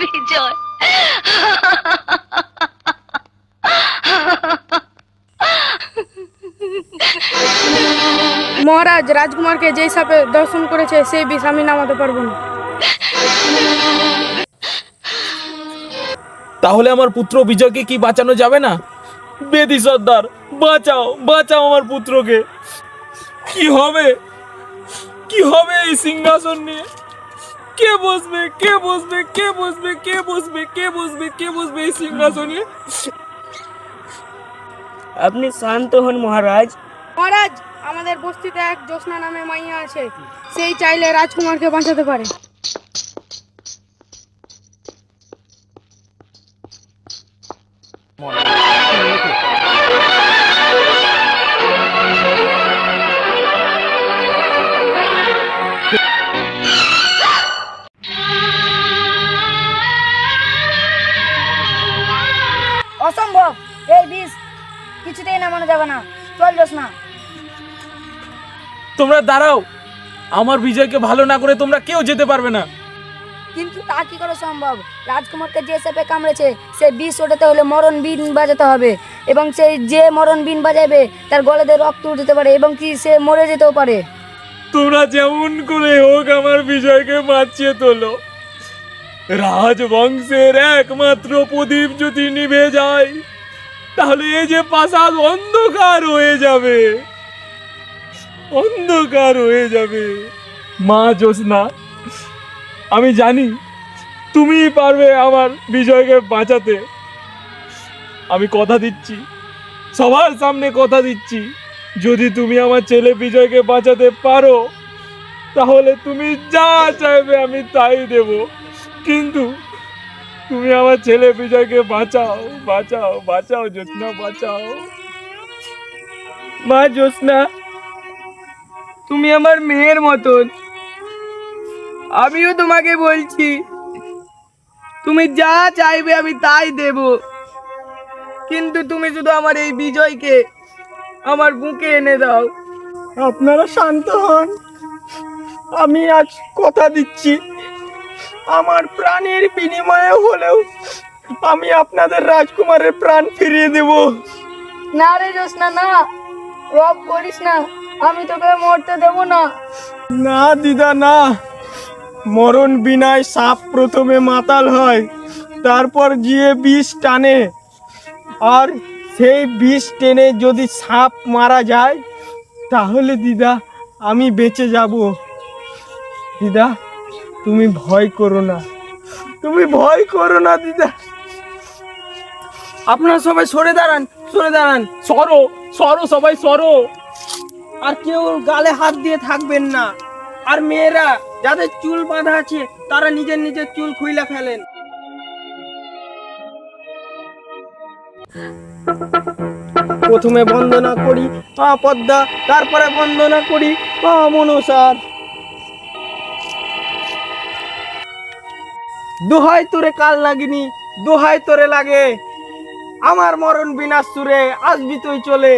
বিজয়। মহারাজ রাজকুমারকে যেই সাপে দর্শন করেছে সেই বিষ আমি নামাতে পারব না। তাহলে আমার পুত্র বিজয়কে কি বাঁচানো যাবে না? বেদি সর্দার বাঁচাও বাঁচাও আমার পুত্রকে। কি হবে? কি হবে এই সিংহাসন নিয়ে? কে বসবে? কে বসবে? কে বসবে? কে বসবে? কে বসবে? কে বসবে এই সিংহাসনে? আপনি শান্ত হন মহারাজ। মহারাজ, আমাদের বস্তিতে এক জ্যোৎস্না নামে মাইয়া আছে। সেই চাইলে রাজকুমারকে বাঁচাতে পারে। কিছুতেই নামানো যাবে না। চল যাস না তোমরা দাঁড়াও। আমার বিজয়কে ভালো না করে তোমরা কেউ যেতে পারবে না। কিন্তু তা কি করে সম্ভব? রাজকুমারকে যে সাপে কামড়েছে সে বিষ ওঠাতে হলে মরণ বিন বাজাতে হবে। এবং সেই যে মরণ বিন বাজাবে তার গলাতে রক্ত উঠতে পারে এবং কি সে মরে যেতেও পারে। তোমরা যেমন করে হোক আমার বিজয়কে বাঁচিয়ে তোলো। রাজবংশের একমাত্র প্রদীপ যদি নিভে যায় তাহলে এই যে প্রাসাদ অন্ধকার হয়ে যাবে। অন্ধকার হয়ে যাবে। মা জ্যোৎস্না, আমি জানি তুমিই পারবে আমার বিজয়কে বাঁচাতে। আমি কথা দিচ্ছি, সবার সামনে কথা দিচ্ছি। যদি তুমি আমার ছেলে বিজয়কে বাঁচাতে পারো, তাহলে তুমি যা চাইবে আমি তাই দেব। কিন্তু তুমি আমার ছেলে বিজয়কে বাঁচাও বাঁচাও বাঁচাও, জ্যোৎস্না, বাঁচাও। মা জ্যোৎস্না, তুমি আমার মেয়ের মতন। আমিও তোমাকে বলছি, তুমি যা চাইবে আমি তাই দেব। কিন্তু তুমি শুধু আমার এই বিজয়কে আমার বুকে এনে দাও। আপনারা শান্ত হন। আমি আজ কথা দিচ্ছি। আমার প্রাণের বিনিময়ে হলেও আমি আপনাদের রাজকুমারের প্রাণ ফিরিয়ে দেব। না রে জ্যোৎস্না না। রব করিস না আমি তোকে মরতে দেবো না। না দিদা না। মরণ বিনায় সাপ প্রথমে মাতাল হয় তারপর গিয়ে বিষ টানে। আর সেই বিষ টেনে যদি সাপ মারা যায় তাহলে দিদা আমি বেঁচে যাব। দিদা তুমি ভয় করো না। তুমি ভয় করো না, দিদা। আপনারা সবাই সরে দাঁড়ান সরে দাঁড়ান। সরো সরো সবাই, সরো। আর কেউ গালে হাত দিয়ে থাকবেন না। আর মেয়েরা, যাদের চুল বাঁধা আছে, তারা নিজের নিজের চুল খুইলা ফেলেন। প্রথমে বন্দনা করি পদ্মা, তারপরে বন্দনা করি মনসার দোহাই তোরে কাল লাগিনি দুহাই তোরে লাগে। আমার মরণ বিনাশ সুরে আসবি তুই চলে।